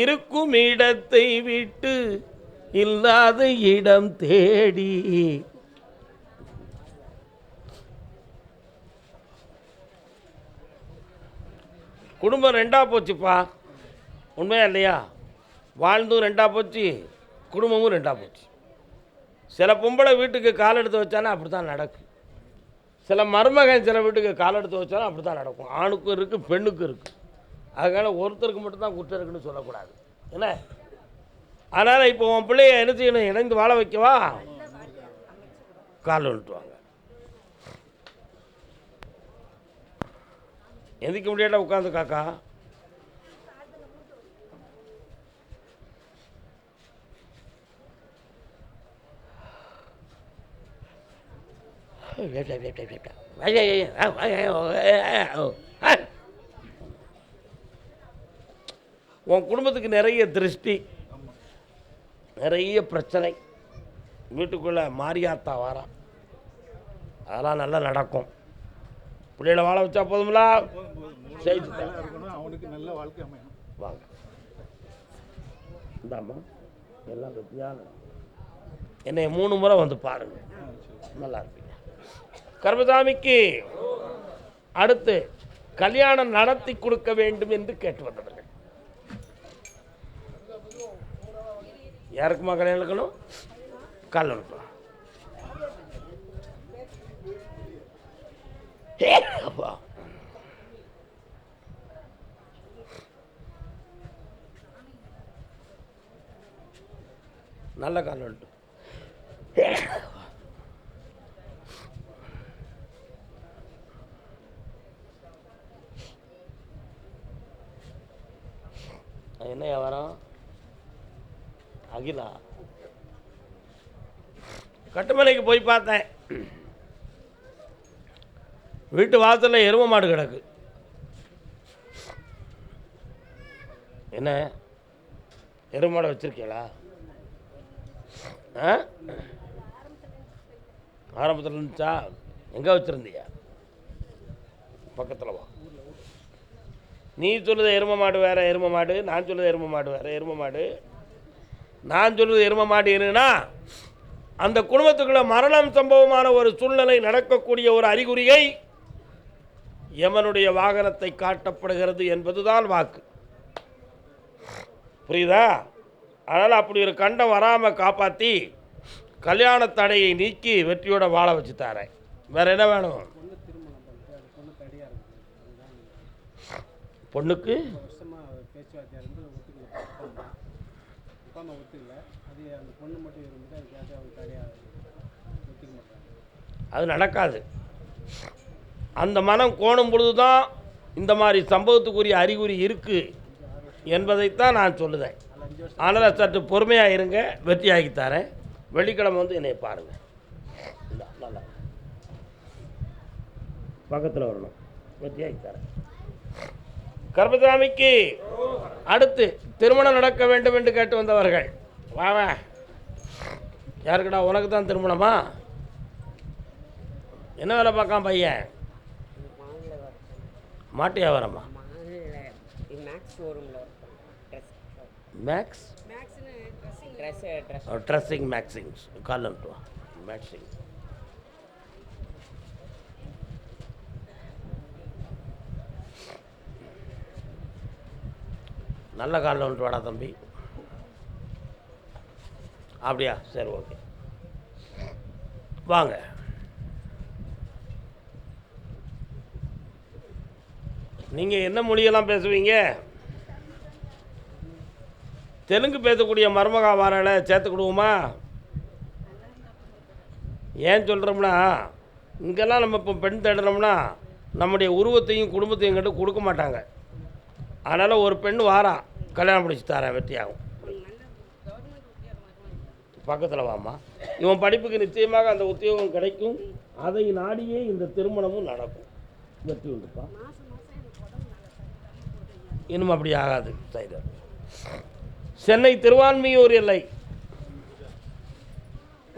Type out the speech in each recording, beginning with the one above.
இருக்கும் இடத்தை விட்டு இல்லாத இடம் தேடி. குடும்பம் ரெண்டா போச்சுப்பா. உண்மையா இல்லையா? வாழ்ந்தும் ரெண்டா போச்சு குடும்பமும் ரெண்டா போச்சு. சில பொம்பளை வீட்டுக்கு கால் எடுத்து வச்சானா அப்படி தான் நடக்கும் சில மருமகன் சில வீட்டுக்கு கால் எடுத்து வச்சாலும் அப்படி தான் நடக்கும். ஆணுக்கும் இருக்குது பெண்ணுக்கும் இருக்குது அதனால் ஒருத்தருக்கு மட்டும்தான் குற்றம் இருக்குன்னு சொல்லக்கூடாது. என்ன? அதனால் இப்போ உன் பிள்ளைய என்ன செய்யணும்? இணைந்து வாழ வைக்கவா? கால் விட்டுவாங்க எந்திக்க முடியாட்டா உட்காந்து காக்கா? உன் குடும்பத்துக்கு நிறைய திருஷ்டி நிறைய பிரச்சனை. வீட்டுக்குள்ளே மாரியாத்தா வாரா. அதெல்லாம் நல்லா நடக்கும். பிள்ளைகளை வாழ வச்சா போதுங்களா செய்து இருக்கணும் அவனுக்கு நல்ல வாழ்க்கை அமையணும் வாங்க. இந்தாம்மா எல்லாம் வெற்றியான என்னை மூணு முறை வந்து பாருங்க. நல்லா இருக்கு. கர்மசாமிக்கு அடுத்து கல்யாணம் நடத்தி கொடுக்க வேண்டும் என்று கேட்டு வந்தவர்கள். யாருக்குமா கல்யாணம் இருக்கணும் கால் அனுப்பலாம் அப்பா நல்ல கால் அது என்ன வியாபாரம்? அகிலா. கட்டுமலைக்கு போய் பார்த்தேன். வீட்டு வாசலில் எரும மாடு கிடக்கு. என்ன? எரும மாடை வச்சிருக்கீங்களா ஆ? ஆரம்பத்தில் இருந்துச்சா? எங்கே வச்சுருந்தியா? பக்கத்தில் வா. நீ சொல்லுது எரும மாடு வேறு எரும மாடு. நான் சொல்லுது எரும மாடு வேறு எரும மாடு. நான் சொல்லுது எரும மாடு என்னன்னா அந்த குடும்பத்துக்குள்ள மரணம் சம்பவமான ஒரு சூழ்நிலை நடக்கக்கூடிய ஒரு அறிகுறியை யமனுடைய வாகனத்தை காட்டப்படுகிறது என்பதுதான் வாக்கு. புரியுதா? அதனால் அப்படி ஒரு கண்டம் வராமல் காப்பாற்றி கல்யாண தடையை நீக்கி வெற்றியோட வாழ வச்சு தரேன் வேறு என்ன வேணும்? மாட்டாங்க. அது நடக்காது. அந்த மனம் கோணும் பொழுது தான் இந்த மாதிரி சம்பவத்துக்குரிய அறிகுறி இருக்குது என்பதைத்தான் நான் சொல்லுதேன். அதனால் சற்று பொறுமையாக இருங்க வெற்றியாகி தரேன். வெள்ளிக்கிழமை வந்து என்னை பாருங்கள் நல்லா. பக்கத்தில் வரணும். வெற்றியாகி தரேன். கர்மசாமிக்கு அடுத்து திருமணம் நடக்க வேண்டும் என்று கேட்டு வந்தவர்கள். வாவ யாருக்குடா உனக்கு தான் திருமணமா? என்ன வேலை பார்க்கான் பையன்? மாட்டு வியாபாரமா? மேக்ஸ் ட்ரெஸ்ஸிங் மேக்ஸிங் கால் வா மேக்ஸிங் நல்ல காலில் வந்துட்டு வாடா தம்பி. அப்படியா? சரி ஓகே. வாங்க. நீங்கள் என்ன மொழியெல்லாம் பேசுவீங்க? தெலுங்கு பேசக்கூடிய மருமகா வாரால சேர்த்துக்கிடுவோமா ஏன் சொல்கிறோம்னா இங்கெல்லாம் நம்ம இப்போ பெண் தேடுறோம்னா நம்முடைய உருவத்தையும் குடும்பத்தையும் கிட்ட கொடுக்க மாட்டாங்க. அதனால் ஒரு பெண் வாரான் கல்யாணம் பிடிச்சி தரேன் வெற்றியாகும் பக்கத்தில் வாம்மா. இவன் படிப்புக்கு நிச்சயமாக அந்த உத்தியோகம் கிடைக்கும். அதை நாடியே இந்த திருமணமும் நடக்கும். வெற்றி உண்டுப்பா. இன்னும் அப்படி ஆகாது சைடர் சென்னை திருவான்மையூர் எல்லை.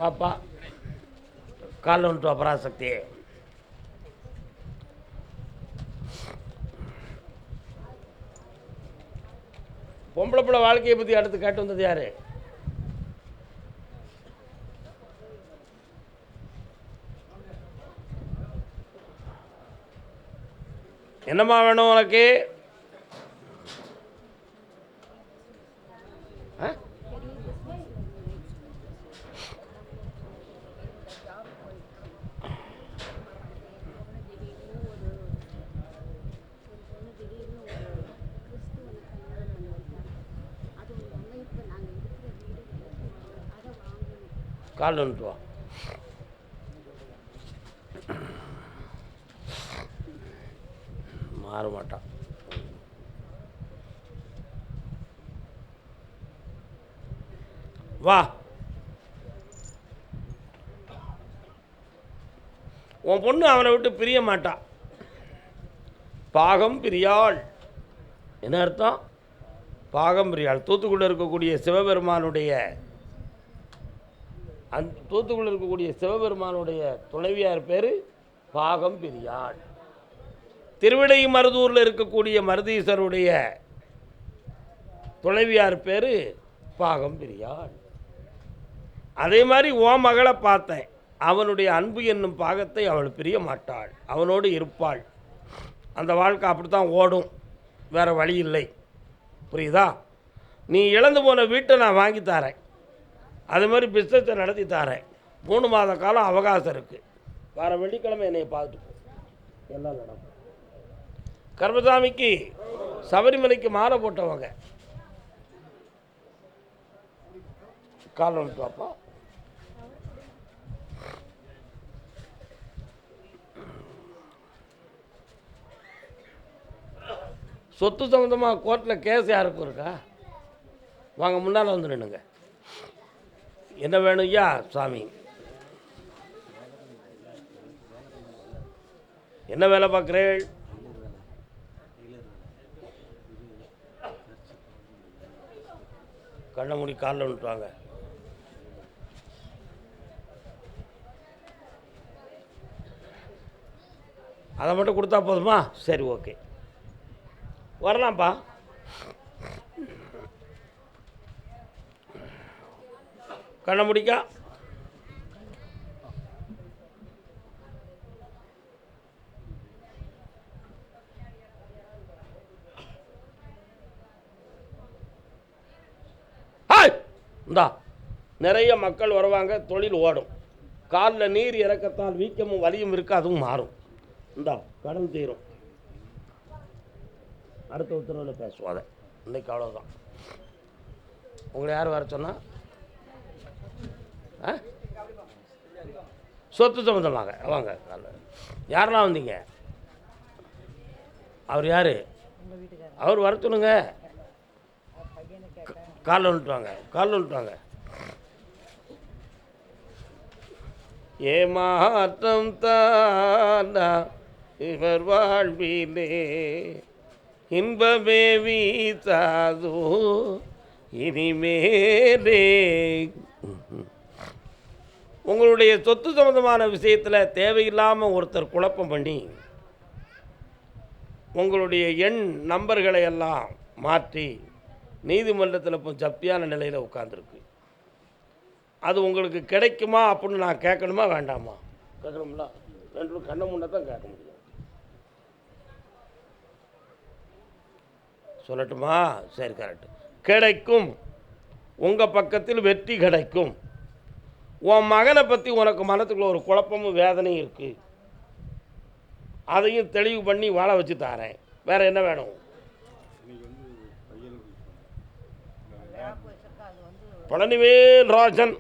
பாப்பா காலில் வந்துட்டு பராசக்தி. பொம்பளை பிள்ளை வாழ்க்கையை பற்றி அடுத்து கேட்டு வந்தது யார்? என்னம்மா வேணும் உனக்கு? கால் வந்துட்டு வா. மாற மாட்டான். வா. உன் பொண்ணு அவனை விட்டு பிரிய மாட்டான் பாகம் பிரியாள். என்ன அர்த்தம்? பாகம் பிரியாள். தூத்துக்குள்ள இருக்கக்கூடிய சிவபெருமானுடைய அந் தூத்துக்குள்ள இருக்கக்கூடிய சிவபெருமானுடைய துணைவியார் பேர் பாகம் பிரியாள் திருவிடை மருதூரில் இருக்கக்கூடிய மருதீஸ்வருடைய துணைவியார் பேர் பாகம் பிரியாள் அதே மாதிரி ஓ மகளை பார்த்தேன். அவனுடைய அன்பு என்னும் பாகத்தை அவள் பிரிய மாட்டாள். அவனோடு இருப்பாள். அந்த வாழ்க்கை அப்படி தான் ஓடும். வேறு வழி இல்லை. புரியுதா? நீ இழந்து போன வீட்டை நான் வாங்கி தரேன். அது மாதிரி பிஸ்னஸை நடத்தி தரேன். மூணு மாத காலம் அவகாசம் இருக்குது வர வெள்ளிக்கிழமை என்னை பார்த்துட்டு போ. எல்லாம் நடக்கும். கர்மசாமிக்கு சபரிமலைக்கு மாலை போட்டவங்க. காலம் பார்ப்போம் சொத்து சம்மந்தமாக கோர்ட்டில் கேஸ் யாருக்கும் இருக்கா? வாங்க முன்னால் வந்து என்ன வேணும் ஐயா? சாமி. என்ன வேலை பார்க்குறேள் கண்ணை மூடி காலில் விட்டுவாங்க அதை மட்டும் கொடுத்தா போதுமா? சரி ஓகே. வரலாம்ப்பா. கண்ணை முடிக்கா. இந்தா நிறைய மக்கள் வருவாங்க தொழில் ஓடும். காலில் நீர் இறக்கத்தால் வீக்கமும் வலியும் இருக்கு அதுவும் மாறும். இந்தா கடன் தீரும். அடுத்த உத்தரவில் பேசுவோம் அதை. இன்னைக்கு அவ்வளோதான் உங்களை யார் வர சொன்னால் சொத்து சம்மந்தமாக வாங்க யாரெல்லாம் வந்தீங்க? அவர் யார்? அவர் வர சொல்லுங்க. காலில் வந்துட்டு வாங்க. காலில் வந்துட்டு வாங்க. ஏமாற்றம் தானா இவர் வாழ்விலே இன்பமே வீசாதோ இனிமேலே. உங்களுடைய சொத்து சம்பந்தமான விஷயத்தில் தேவையில்லாமல் ஒருத்தர் குழப்பம் பண்ணி உங்களுடைய எண் நம்பர்களை எல்லாம் மாற்றி நீதிமன்றத்தில் இப்போ ஜப்தியான நிலையில் உட்காந்துருக்கு அது உங்களுக்கு கிடைக்குமா அப்படின்னு நான் கேட்கணுமா வேண்டாமா? கேட்கணும்ல. ரெண்டு கண்ணை முன்னே தான் கேட்க முடியும். சொல்லட்டுமா? சரி கரெக்ட் கிடைக்கும். உங்கள் பக்கத்தில் வெற்றி கிடைக்கும். உன் மகனை பற்றி உனக்கு மனத்துக்குள்ள ஒரு குழப்பமும் வேதனையும் இருக்குது அதையும் தெளிவு பண்ணி வாழ வச்சு தாரேன். வேற என்ன வேணும்? பழனிவேல் ராஜன்.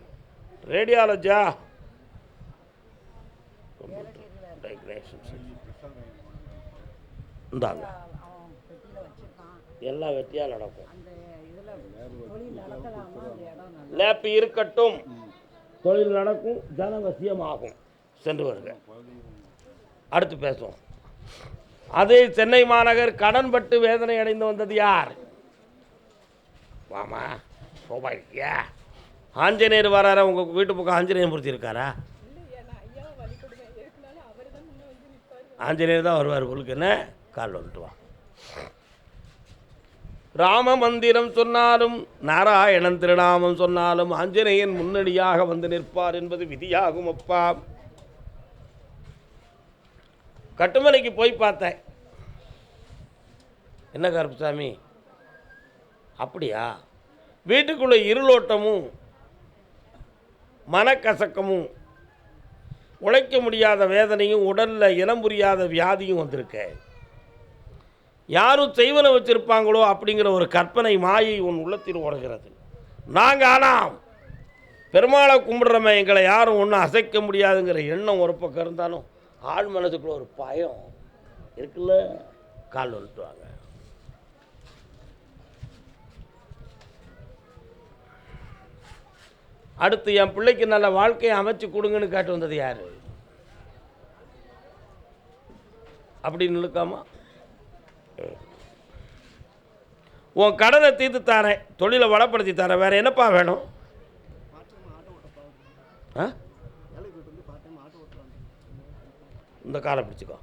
ரேடியாலஜா. இந்தாங்க. எல்லாம் வெற்றியாக நடக்கும். லேப் இருக்கட்டும். தொழில் நடக்கும் ஜனவசியமாகும். சென்று வருக. அடுத்து பேசுவோம். அதே சென்னை மாநகர் கடன்பட்டு வேதனை அடைந்து வந்தது யார்? வாமா சோபாய்க்கியா ஆஞ்சநேயர் வராரா? உங்கள் வீட்டு பக்கம் ஆஞ்சநேயர் மூர்த்தி இருக்காரா? ஆஞ்சநேயர் தான் வருவார் உங்களுக்கு என்ன? கால் வந்துட்டு வா. ராம மந்திரம் சொன்னாலும் நாராயணன் திருநாமம் சொன்னாலும் ஆஞ்சநேயன் முன்னணியாக வந்து நிற்பார் என்பது விதியாகும் அப்பா. கட்டுமலைக்கு போய் பார்த்தேன். என்ன கருப்புசாமி? அப்படியா? வீட்டுக்குள்ளே இருளோட்டமும் மனக்கசக்கமும் உழைக்க முடியாத வேதனையும் உடலில் இனம் புரியாத வியாதியும் வந்திருக்க. யாரும் தெய்வனை வச்சிருப்பாங்களோ அப்படிங்கிற ஒரு கற்பனை மாயை உன் உள்ளத்தில் ஓடுகிறது. நாங்கள் ஆனால் பெருமாளை கும்பிடுறோமே எங்களை யாரும் ஒன்றும் அசைக்க முடியாதுங்கிற எண்ணம் ஒரு பக்கம் இருந்தாலும் ஆள் மனதுக்குள்ள ஒரு பயம் இருக்குல்ல? கால் வந்துட்டுவாங்க அடுத்து என் பிள்ளைக்கு நல்ல வாழ்க்கையை அமைச்சு கொடுங்கன்னு கேட்டு வந்தது யார்? அப்படின்னு இழுக்காமா உன் கடனை தீர்த்து தரேன். தொழிலை வளப்படுத்தி தரேன். வேறு என்னப்பா வேணும்? ஆ? இந்த காலை பிடிச்சிக்கோ.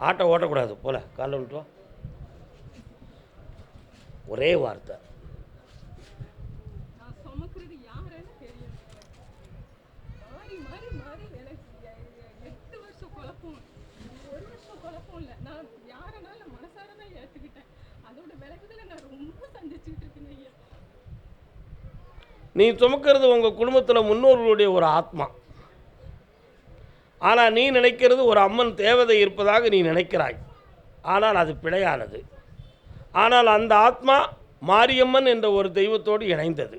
ஆட்டோ ஓட்டக்கூடாது. போல காலை விட்டு ஒரே வார்த்தை நான் சுமக்கிறது யாருன்னு தெரியும் மாறி மாறி மாறி எனக்கு எ- எ- எட்டு வருஷம் குழப்பம் ஒரு வருஷம் குழப்பம் இல்லை நான் யாரனால மனசார தான் ஏற்றுக்கிட்டேன் அதோட விளைவுகளை நான் ரொம்ப சந்திச்சுட்டு இருக்கேன் ஐயா நீ சுமக்கிறது உங்கள் குடும்பத்தில் முன்னோர்களுடைய ஒரு ஆத்மா. ஆனால் நீ நினைக்கிறது ஒரு அம்மன் தேவதை இருப்பதாக நீ நினைக்கிறாய். ஆனால் அது பிழையானது. ஆனால் அந்த ஆத்மா மாரியம்மன் என்ற ஒரு தெய்வத்தோடு இணைந்தது.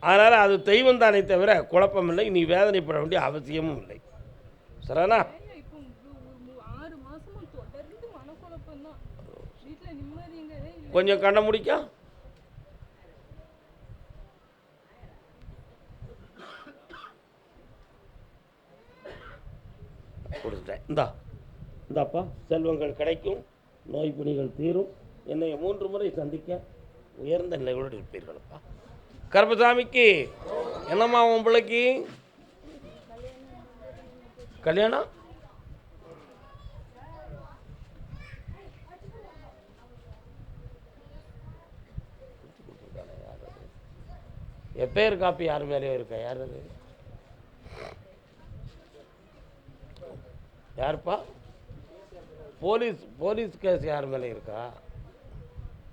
அதனால் அது தெய்வம் தானே தவிர குழப்பமில்லை நீ வேதனைப்பட வேண்டிய அவசியமும் இல்லை. சரிண்ணா ஐயா இப்போ ஒரு- ஒரு மு- ஆறு மாசமா தொடர்ந்து மனக்குழப்பம் தான் வீட்டில் நிம்மதிங்கிறதே இல்லை கொஞ்சம் கண்ணை முடிக்கா கொடுத்துட்டேன். இந்தா இந்தாப்பா செல்வங்கள் கிடைக்கும் நோய் பிணிகள் தீரும். என்னை மூன்று முறை சந்திக்க உயர்ந்த நிலைகளோடு இருப்பீர்களப்பா. கருப்பசாமிக்கு என்னம்மா உன் பிள்ளைக்கு? கல்யாணம்? எப்பேர் காப்பி யார் மேலேயும் இருக்கா? யார் அது? யாருப்பா? போலீஸ் போலீஸ் கேஸ் யார் மேலே இருக்கா?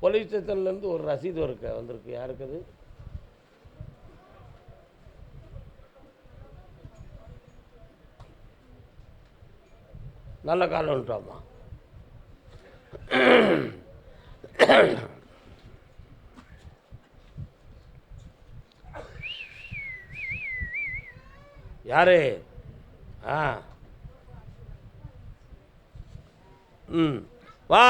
போலீஸ் ஸ்டேஷன்லேருந்து ஒரு ரசீது இருக்க வந்திருக்கு. யாருக்கு அது? நல்ல காலம் வந்துட்டாமா யாரு? ஆ. ம். வா.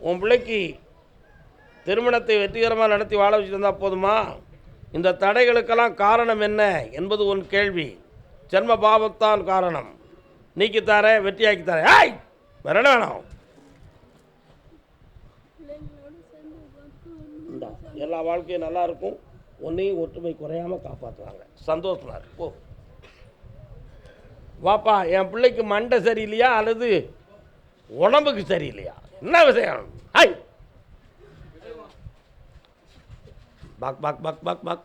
உன் பிள்ளைக்கு திருமணத்தை வெற்றிகரமாக நடத்தி வாழ வச்சுருந்தா போதுமா? இந்த தடைகளுக்கெல்லாம் காரணம் என்ன என்பது உன் கேள்வி. ஜென்ம பாவத்தான் காரணம். நீக்கித்தார வெற்றியாக்கி தரேன் ஏய்! வேற வேணாம்? எல்லா வாழ்க்கையும் நல்லா இருக்கும். உன்னையும் ஒற்றுமை குறையாமல் காப்பாற்றுவாங்க சந்தோஷமாக இருக்கு போ. வாப்பா என் பிள்ளைக்கு மண்டை சரியில்லையா அல்லது உடம்புக்கு சரியில்லையா? என்ன விஷயம்? ஹாய் பாக் பாக் பாக் பாக் பாக்.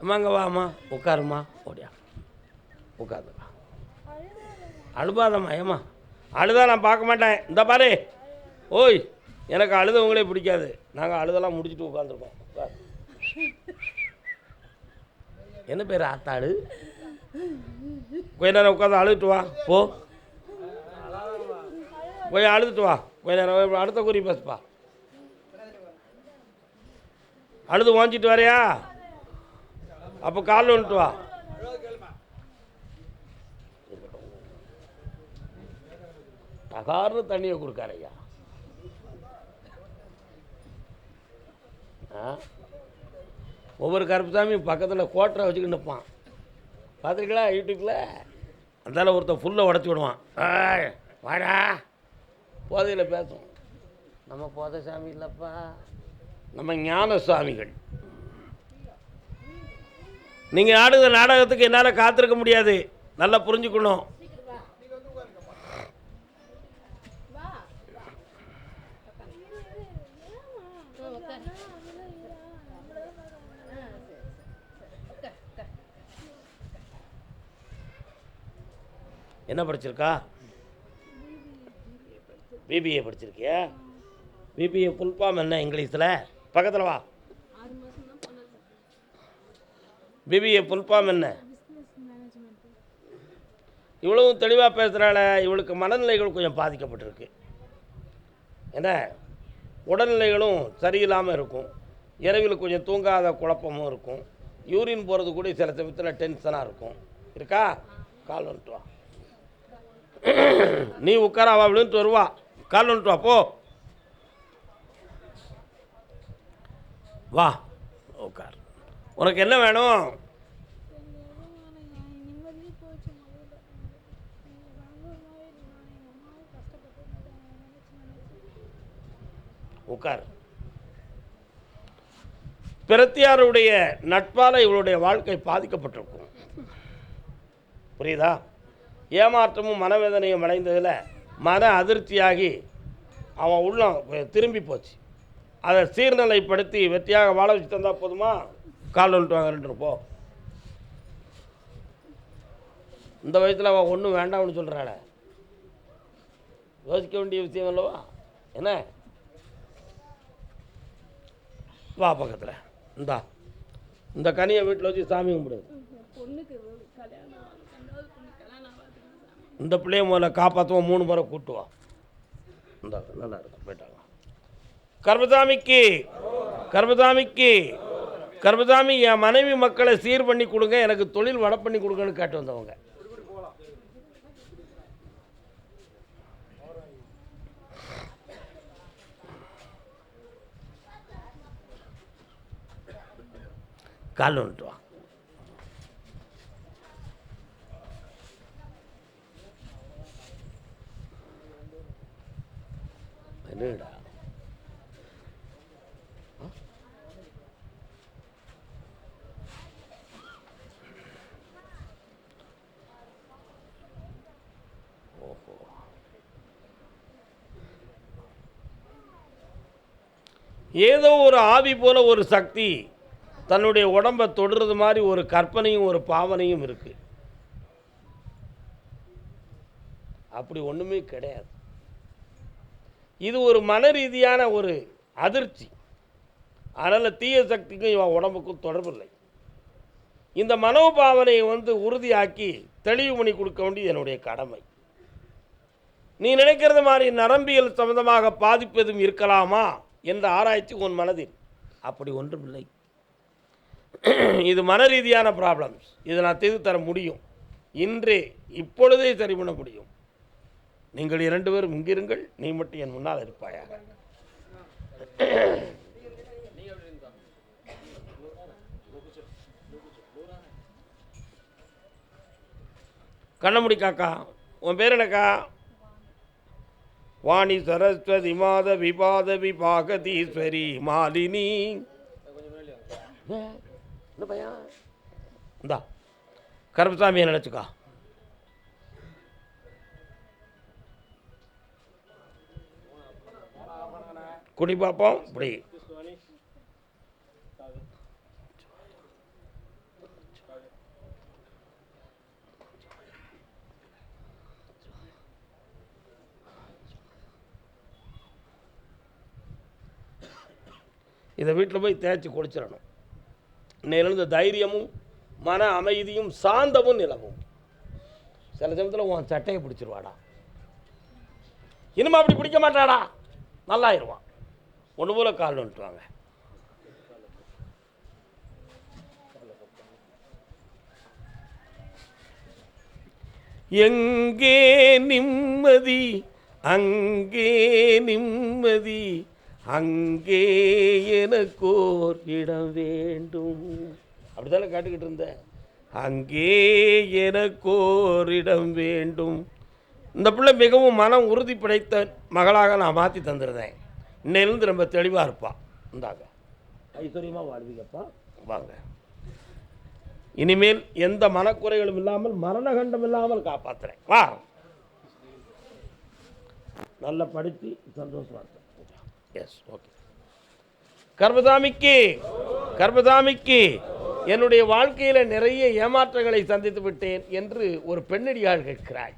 அம்மாங்க வாமா உட்காருமா ஓடியா. உட்காருமா அழுபாதம்மா ஏம்மா? அழுதா நான் பார்க்க மாட்டேன். இந்த பாரு. ஓய் எனக்கு அழுத உங்களே பிடிக்காது. நாங்கள் அழுதெல்லாம் முடிச்சுட்டு உட்காந்துருக்கோம் என்ன பேர் ஆத்தாடு கொஞ்ச நேரம் உட்காந்து அழுதுட்டு வா. போ. போய் அழுதுட்டு வா. கொஞ்ச நேரம் அடுத்த குறி பேசுப்பா. அழுது வாஞ்சிட்டு வரையா? அப்போ காலில் வந்துட்டு வா. சகார்னு தண்ணியை கொடுக்காரு ஐயா. ஆ? ஒவ்வொரு கருப்புசாமியும் பக்கத்தில் கோட்டரை வச்சுக்கிட்டு நிற்பான் பார்த்துருக்கீங்களா யூடியூப்பில் அந்தால ஒருத்தன் ஃபுல்லாக உடச்சி விடுவான். வாடா. போதையில் பேசும். நம்ம போதை சாமி இல்லைப்பா. நம்ம ஞான சுவாமிகள் நீங்கள் ஆடுகிற நாடகத்துக்கு என்னால் காத்திருக்க முடியாது. நல்லா புரிஞ்சுக்கணும். என்ன படிச்சிருக்கா? பிபிஏ படிச்சிருக்கியா? பிபிஏ ஃபுல்ஃபார்ம் என்ன இங்கிலீஷில்? பக்கத்தில் வா. பிபிஏ ஃபுல்ஃபார்ம் என்ன? இவ்வளவும் தெளிவாக பேசுகிறால இவளுக்கு மனநிலைகள் கொஞ்சம் பாதிக்கப்பட்டிருக்கு. என்ன? உடல்நிலைகளும் சரியில்லாமல் இருக்கும். இரவில் கொஞ்சம் தூங்காத குழப்பமும் இருக்கும். யூரின் போகிறது கூட சில சமயத்தில் டென்ஷனாக இருக்கும். இருக்கா? கால் வந்துட்டு வா. நீ உட்கார அவள் விழுந்துட்டு வருவா. கால் வந்துட்டு வா போ. வா உட்கார். உனக்கு என்ன வேணும்? உட்கார். பிரத்தியாருடைய நட்பால் இவளுடைய வாழ்க்கை பாதிக்கப்பட்டிருக்கும். புரியுதா? ஏமாற்றமும் மனவேதனையும் அடைந்ததில் மன அதிர்ச்சியாகி அவன் உள்ளம் திரும்பி போச்சு. அதை சீர்நிலைப்படுத்தி வெற்றியாக வாழ வச்சு தந்தால் போதுமா? கால் வந்துட்டு ரெண்டு போ. இந்த வயசில் அவன் ஒன்றும் வேண்டாம்னு சொல்கிறாள யோசிக்க வேண்டிய விஷயம் அல்லவா? என்ன? வா பக்கத்தில். இந்தா. இந்த கனியை வீட்டில் வச்சு சாமி கும்பிடுது பொண்ணுக்கு கல்யாணம் ஆகல. ரெண்டாவது பொண்ணு கல்யாணம் ஆகாதுன்னு சாமி இந்த பிள்ளைய முதல்ல காப்பாற்றுவோம் மூணு முறை கூட்டுவோம். இந்த நல்லா இருக்கும் போயிட்டாங்க. கர்மதாமிக்கு கர்மதாமிக்கு கர்மதாமி என் மனைவி மக்களை சீர் பண்ணி கொடுங்க எனக்கு தொழில் வட பண்ணி கொடுங்கன்னு கேட்டு வந்தவங்க. கால் வந்துட்டு ஏதோ ஒரு ஆவி போல ஒரு சக்தி தன்னுடைய உடம்பை தொடுறது மாதிரி ஒரு கற்பனையும் ஒரு பாவனையும் இருக்குது அப்படி ஒன்றுமே கிடையாது. இது ஒரு மன ரீதியான ஒரு அதிர்ச்சி. அதனால் தீய சக்திக்கும் இவன் உடம்புக்கும் தொடர்பில்லை இந்த மனோபாவனையை வந்து உறுதியாக்கி தெளிவு பண்ணி கொடுக்க வேண்டியது என்னுடைய கடமை. நீ நினைக்கிறது மாதிரி நரம்பியல் சம்பந்தமாக பாதிப்பு எதுவும் இருக்கலாமா? என்ற ஆராய்ச்சி உன் மனதில். அப்படி ஒன்றும் இல்லை. இது மன ரீதியான ப்ராப்ளம்ஸ் இதை நான் தீர்த்து தர முடியும். இன்றே இப்பொழுதே சரி பண்ண முடியும். நீங்கள் இரண்டு பேரும் இங்கிருங்கள். நீ மட்டும் என் முன்னால் இருப்பாயாக. கண்ணமுடி காக்கா. உன் பேர் என்னக்கா? வாணி சரஸ்வதி மாத விபாத விபாகதீஸ்வரி மாலினி. ஏ, என்ன பையன். இந்தா கருப்பசாமியை நினச்சிக்கா. குடி பார்ப்போம் இப்படி. இதை வீட்டில் போய் தேய்ச்சி குடிச்சிடணும் இன்னையிலிருந்து தைரியமும் மன அமைதியும் சாந்தமும் நிலவும். சில சமயத்தில் உன் சட்டையை பிடிச்சிருவாடா. இனிமே அப்படி பிடிக்க மாட்டாடா. நல்லாயிருவான். ஒன்று போல கால் வந்துட்டுவாங்க எங்கே நிம்மதி அங்கே நிம்மதி. அங்கே எனக்கோர் இடம் வேண்டும். அப்படிதானே காட்டுக்கிட்டு இருந்தேன் அங்கே எனக்கோரிடம் வேண்டும். இந்த பிள்ளை மிகவும் மனம் உறுதி படைத்த மகளாக நான் மாற்றி தந்துருந்தேன். இன்னையிலேருந்து ரொம்ப தெளிவாக இருப்பாள் இந்தாங்க. ஐஸ்வர்யமாக வாழ்வீங்கப்பா. வாங்க. இனிமேல் எந்த மனக்குறைகளும் இல்லாமல் மரணகண்டம் இல்லாமல் காப்பாற்றுறேன் வா. நல்லா படித்து சந்தோஷமா எஸ் ஓகே கர்மதாமிக்கு கர்மதாமிக்கு என்னுடைய வாழ்க்கையில் நிறைய ஏமாற்றங்களை சந்தித்து விட்டேன் என்று ஒரு பெண்ணடியாள் கேட்கிறாய்.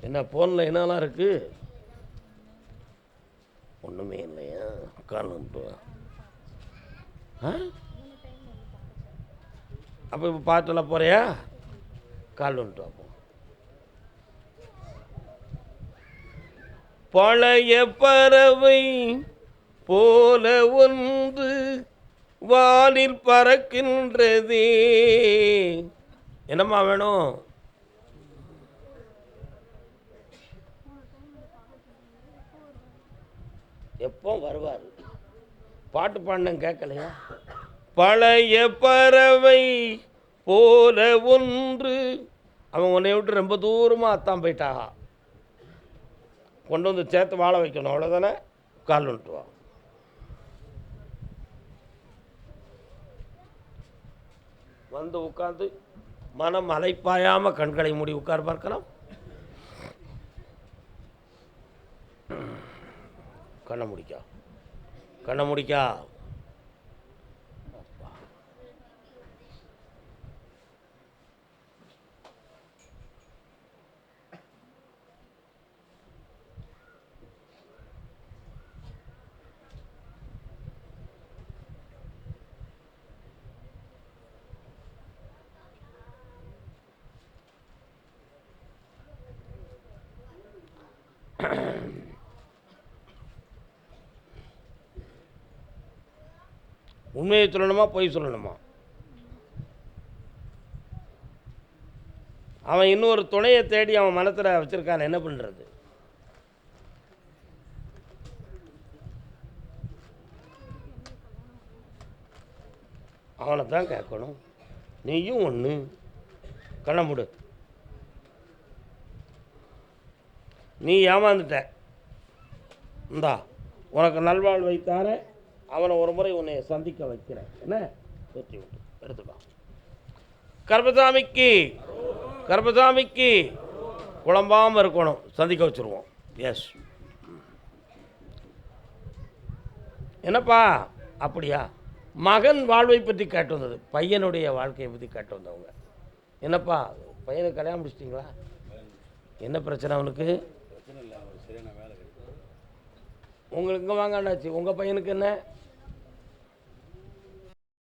என்ன ஃபோனில் என்னெல்லாம் இருக்கு? ஒன்றுமே இல்லையா? காணுன்ட்டு ஆ? அப்போ இப்போ பாட்டெல்லாம் போறியா? கால் வந்துட்டு அப்போ பழைய பறவை போல ஒன்று வாலில் பறக்கின்றதே. என்னம்மா வேணும்? எப்போ வருவார்? பாட்டு பாடினேன் கேட்கலையா? பழைய பறவை போல ஒன்று. அவன் உன்னை விட்டு ரொம்ப தூரமாக அத்தான் போயிட்டாக கொண்டு வந்து சேர்த்து வாழ வைக்கணும். அவ்வளோதானே கால் வந்துட்டு வந்து உட்காந்து மனம் அலைப்பாயாமல் கண்களை மூடி உட்கார் பார்க்கலாம் கண்ணை முடிக்கா. கண்ணை முடிக்கா அப்பா. உண்மையை சொல்லணுமா பொய் சொல்லணுமா? அவன் இன்னொரு துணையை தேடி அவன் மனத்தில் வச்சிருக்கான் என்ன பண்ணுறது அவனை தான் கேட்கணும். நீயும் ஒன்று கண்ண முடு நீ ஏமாந்துட்ட. இந்தா உனக்கு நல்வாழ் தாரேன் அவனை ஒரு முறை உன்னை சந்திக்க வைக்கிறேன். என்ன? வெற்றி விட்டு எடுத்துக்கலாம் கர்பசாமிக்கு கர்பசாமிக்கு குழம்பாமல் இருக்கணும். சந்திக்க வச்சுருவோம். எஸ் என்னப்பா? அப்படியா? மகன் வாழ்வை பற்றி கேட்டு வந்தது. பையனுடைய வாழ்க்கையை பற்றி கேட்டு வந்தவங்க. என்னப்பா? பையனை கல்யாணம் முடிச்சிட்டிங்களா? என்ன பிரச்சனை அவனுக்கு? உங்களுக்கு வாங்க அண்ணாச்சி. உங்கள் பையனுக்கு என்ன?